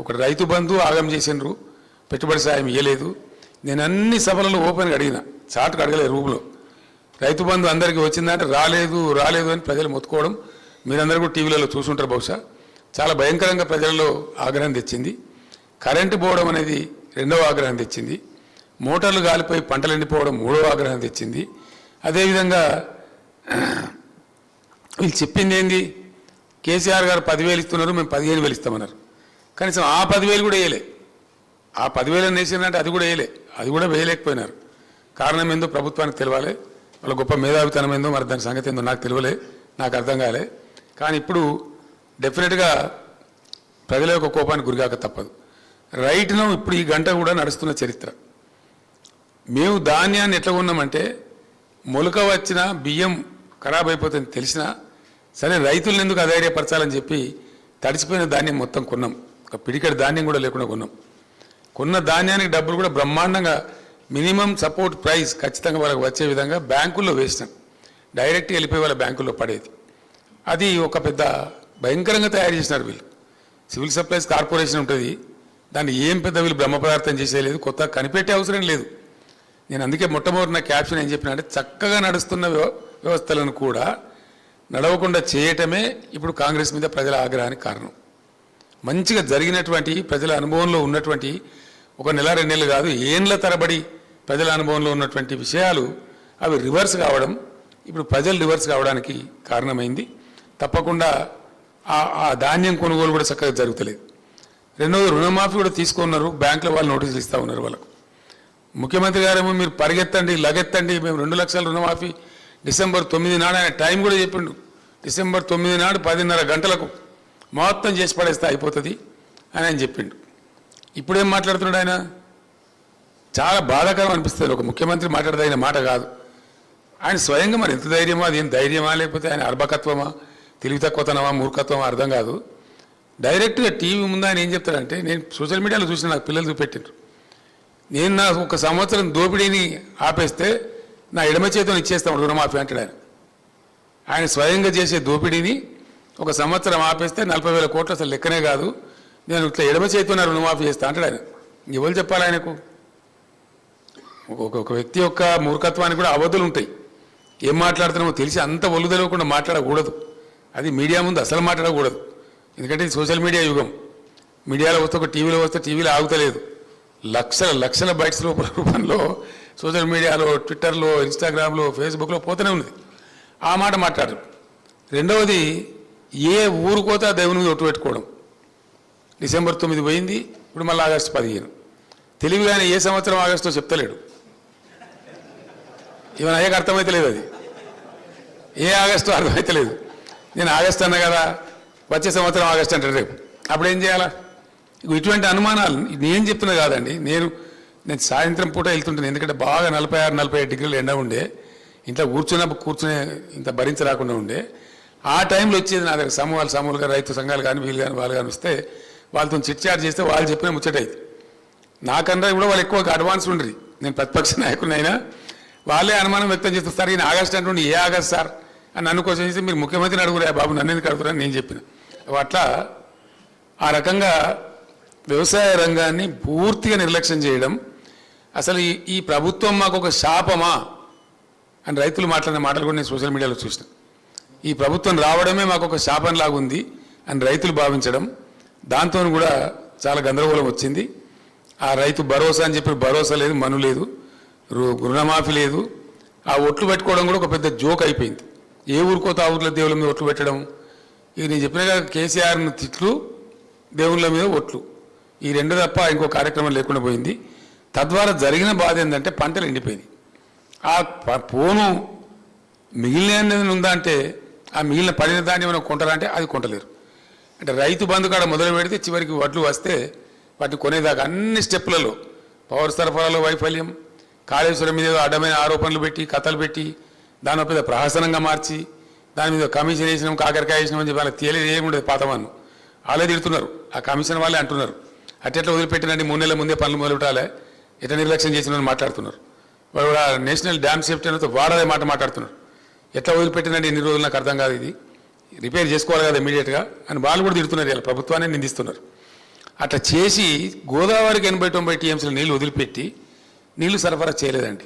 ఒకటి రైతు బంధు ఆగం చేసిండ్రు పెట్టుబడి సాయం ఇవ్వలేదు నేను అన్ని సభలలో ఓపెన్గా అడిగిన చాటుకు అడగలేదు రూపులో. రైతు బంధు అందరికీ వచ్చిందంటే రాలేదు రాలేదు అని ప్రజలు మొత్తుకోవడం మీరందరూ కూడా టీవీలలో చూసుంటారు బహుశా. చాలా భయంకరంగా ప్రజల్లో ఆగ్రహం తెచ్చింది. కరెంటు పోవడం అనేది రెండవ ఆగ్రహం తెచ్చింది. మోటార్లు గాలిపోయి పంటలు ఎండిపోవడం మూడవ ఆగ్రహం తెచ్చింది. అదేవిధంగా వీళ్ళు చెప్పింది ఏంది? కేసీఆర్ గారు పదివేలు ఇస్తున్నారు మేము పదిహేను వేలు ఇస్తామన్నారు. కనీసం ఆ పదివేలు కూడా వేయలే. ఆ పదివేలు వేసిందంటే అది కూడా వేయలే. అది కూడా వేయలేకపోయినారు. కారణం ఏందో ప్రభుత్వానికి తెలియాలి వాళ్ళ గొప్ప మేధావితనం ఏందో మరి దాని సంగతి ఏందో నాకు తెలియలే నాకు అర్థం కాలే. కానీ ఇప్పుడు డెఫినెట్గా ప్రజల యొక్క కోపానికి గురికాక తప్పదు. రైట్ను ఇప్పుడు ఈ గంట కూడా నడుస్తున్న చరిత్ర. మేము ధాన్యాన్ని ఎట్లా ఉన్నామంటే మొలక వచ్చిన బియ్యం ఖరాబ్ అయిపోతుంది తెలిసినా సరే రైతులను ఎందుకు అధైర్యపరచాలని చెప్పి తడిచిపోయిన ధాన్యం మొత్తం కొన్నాం. ఒక పిడికడి ధాన్యం కూడా లేకుండా కొన్నాం. కొన్న ధాన్యానికి డబ్బులు కూడా బ్రహ్మాండంగా మినిమం సపోర్ట్ ప్రైస్ ఖచ్చితంగా వాళ్ళకి వచ్చే విధంగా బ్యాంకుల్లో వేసినాం. డైరెక్ట్ వెళ్ళిపోయి వాళ్ళ బ్యాంకుల్లో పడేది. అది ఒక పెద్ద భయంకరంగా తయారు చేసినారు వీళ్ళు. సివిల్ సప్లైస్ కార్పొరేషన్ ఉంటుంది. దాన్ని ఏం పెద్ద వీళ్ళు బ్రహ్మ పదార్థం చేసేయలేదు కొత్త కనిపెట్టే అవసరం లేదు. నేను అందుకే మొట్టమొదటి నా క్యాప్షన్ ఏం చెప్పినా అంటే చక్కగా నడుస్తున్న వ్యవ- వ్యవస్థలను కూడా నడవకుండా చేయటమే ఇప్పుడు కాంగ్రెస్ మీద ప్రజల ఆగ్రహానికి కారణం. మంచిగా జరిగినటువంటి ప్రజల అనుభవంలో ఉన్నటువంటి ఒక నెల రెండు నెలలు కాదు ఏండ్ల తరబడి ప్రజల అనుభవంలో ఉన్నటువంటి విషయాలు అవి రివర్స్ కావడం ఇప్పుడు ప్రజలు రివర్స్ కావడానికి కారణమైంది. తప్పకుండా ఆ ఆ ధాన్యం కొనుగోలు కూడా చక్కగా జరుగుతలేదు. రెండోది రుణమాఫీ కూడా తీసుకున్నారు బ్యాంకుల వాళ్ళు నోటీసులు ఇస్తూ ఉన్నారు వాళ్ళకు. ముఖ్యమంత్రి గారేమో మీరు పరిగెత్తండి లగెత్తండి మేము రెండు లక్షల రుణమాఫీ డిసెంబర్ తొమ్మిది నాడు ఆయన టైం కూడా చెప్పిండు. డిసెంబర్ తొమ్మిది నాడు పదిన్నర గంటలకు మొత్తం చేసి పడేస్తే అయిపోతుంది అని ఆయన చెప్పిండు. ఇప్పుడేం మాట్లాడుతున్నాడు ఆయన? చాలా బాధాకరం అనిపిస్తుంది. ఒక ముఖ్యమంత్రి మాట్లాడదగిన మాట కాదు. ఆయన స్వయంగా మరి ఎంత ధైర్యమా అది ఏం ధైర్యమా లేకపోతే ఆయన అర్భకత్వమా తెలివి తక్కువతనమా మూర్ఖత్వమా అర్థం కాదు. డైరెక్ట్గా టీవీ ముందు ఆయన ఏం చెప్తాడంటే నేను సోషల్ మీడియాలో చూసిన నాకు పిల్లలు చూపెట్టిండ్రు. నేను నా ఒక సంవత్సరం దోపిడీని ఆపేస్తే నా ఎడమ చేతిని ఇచ్చేస్తాం రుణమాఫీ అంటాడు ఆయన. ఆయన స్వయంగా చేసే దోపిడీని ఒక సంవత్సరం ఆపేస్తే నలభై వేల కోట్లు అసలు లెక్కనే కాదు. నేను ఇట్లా ఎడమ చేతున్న రుణమాఫీ చేస్తా అంటాడు ఆయన. ఎవరు చెప్పాలి ఆయనకు? ఒక్కొక్క ఒక వ్యక్తి యొక్క మూర్ఖత్వానికి కూడా అవధులు ఉంటాయి. ఏం మాట్లాడుతున్నామో తెలిసి అంత ఒళ్ళు తెలియకుండా మాట్లాడకూడదు. అది మీడియా ముందు అసలు మాట్లాడకూడదు. ఎందుకంటే ఇది సోషల్ మీడియా యుగం. మీడియాలో వస్తే ఒక టీవీలో వస్తే టీవీలో ఆగుతలేదు. లక్షల లక్షల బైట్స్ రూప రూపంలో సోషల్ మీడియాలో ట్విట్టర్లో ఇన్స్టాగ్రామ్లో ఫేస్బుక్లో పోతూనే ఉంది ఆ మాట మాట్లాడరు. రెండవది ఏ ఊరుకోతే ఆ దేవుని మీద ఒట్టు పెట్టుకోవడం. డిసెంబర్ తొమ్మిది పోయింది ఇప్పుడు మళ్ళీ ఆగస్టు పదిహేను. తెలివిగానే ఏ సంవత్సరం ఆగస్టో చెప్తలేడు. ఇవన్న అయ్యకు అర్థమైతలేదు అది. ఏ ఆగస్టు అర్థమైతలేదు నేను ఆగస్టు అన్నా కదా వచ్చే సంవత్సరం ఆగస్టు అంటాడు రేపు. అప్పుడు ఏం చేయాలా? ఇటువంటి అనుమానాలు నేను చెప్తున్నా కాదండి. నేను నేను సాయంత్రం పూట వెళ్తుంటాను. ఎందుకంటే బాగా నలభై ఆరు నలభై ఐదు డిగ్రీలు ఎండ ఉండే. ఇంట్లో కూర్చున్నప్పుడు కూర్చునే ఇంత భరించరాకుండా ఉండే. ఆ టైంలో వచ్చేది నా దగ్గర సమూహాలు సమూహాలుగా రైతు సంఘాలు కానీ వీళ్ళు కానీ వాళ్ళు కానీ వస్తే వాళ్ళతో చిట్చాట్ చేస్తే వాళ్ళు చెప్పిన ముచ్చటైతే నాకన్నా కూడా వాళ్ళు ఎక్కువ అడ్వాన్స్ ఉండరు. నేను ప్రతిపక్ష నాయకుడినైనా వాళ్ళే అనుమానం వ్యక్తం చేస్తారు. సార్ ఈయన ఆగస్ట్ అంటుండే ఏ ఆగస్ట్ సార్? అని నన్ను క్వశ్చన్ చేస్తే మీరు ముఖ్యమంత్రిని అడుగురా బాబు నన్ను ఎందుకు అడుగురా? నేను చెప్పిన. అట్లా ఆ రకంగా వ్యవసాయ రంగాన్ని పూర్తిగా నిర్లక్ష్యం చేయడం అసలు ఈ ఈ ప్రభుత్వం మాకు ఒక శాపమా? అని రైతులు మాట్లాడిన మాటలు కూడా నేను సోషల్ మీడియాలో చూసిన. ఈ ప్రభుత్వం రావడమే మాకు ఒక శాపంలాగా ఉంది అని రైతులు భావించడం దాంతో కూడా చాలా గందరగోళం వచ్చింది. ఆ రైతు భరోసా అని చెప్పి భరోసా లేదు మను లేదు రుణమాఫీ లేదు. ఆ ఒట్లు పెట్టుకోవడం కూడా ఒక పెద్ద జోక్ అయిపోయింది. ఏ ఊరికోత ఆ ఊర్లో దేవుళ్ళ మీద ఒట్లు పెట్టడం ఇది నేను చెప్పినగా కేసీఆర్ను తిట్లు దేవుళ్ళ మీద ఒట్లు. ఈ రెండు తప్ప ఇంకో కార్యక్రమం లేకుండా పోయింది. తద్వారా జరిగిన బాధ ఏంటంటే పంటలు ఎండిపోయింది ఆ ప- పోను మిగిలిన ఉందా అంటే ఆ మిగిలిన పడిన దాన్ని ఏమైనా కొంటారంటే అది కొంటలేరు. అంటే రైతు బంధు కాడ మొదలు పెడితే చివరికి వడ్లు వస్తే వాటిని కొనేదాకా అన్ని స్టెప్పులలో పవర్ సరఫరాలో వైఫల్యం కాళేశ్వరం మీద అడ్డమైన ఆరోపణలు పెట్టి కథలు పెట్టి దాని పెద్ద ప్రహసనంగా మార్చి దాని మీద కమిషన్ వేసినాం కాకరకాయ వేసినాం అని చెప్పి వాళ్ళకి తేలేదు ఏముండదు పాతమాను వాళ్ళే తిడుతున్నారు. ఆ కమిషన్ వాళ్ళే అంటున్నారు. అట్టెట్లా వదిలిపెట్టినండి? మూడు నెలల ముందే పనులు మొదలుపెట్టాలి? ఎట్లా నిర్లక్ష్యం చేసిన మాట్లాడుతున్నారు. వాళ్ళు నేషనల్ డ్యామ్ సేఫ్టీ అనేది వాడదే మాట మాట్లాడుతున్నారు. ఎట్లా వదిలిపెట్టినండి ఎన్ని రోజులు నాకు అర్థం కాదు ఇది. రిపేర్ చేసుకోవాలి కదా ఇమీడియట్గా అని వాళ్ళు కూడా తిడుతున్నారు ఇలా ప్రభుత్వాన్ని నిందిస్తున్నారు. అట్లా చేసి గోదావరికి ఎనభై తొంభై టీఎంసీల నీళ్ళు వదిలిపెట్టి నీళ్ళు సరఫరా చేయలేదండి.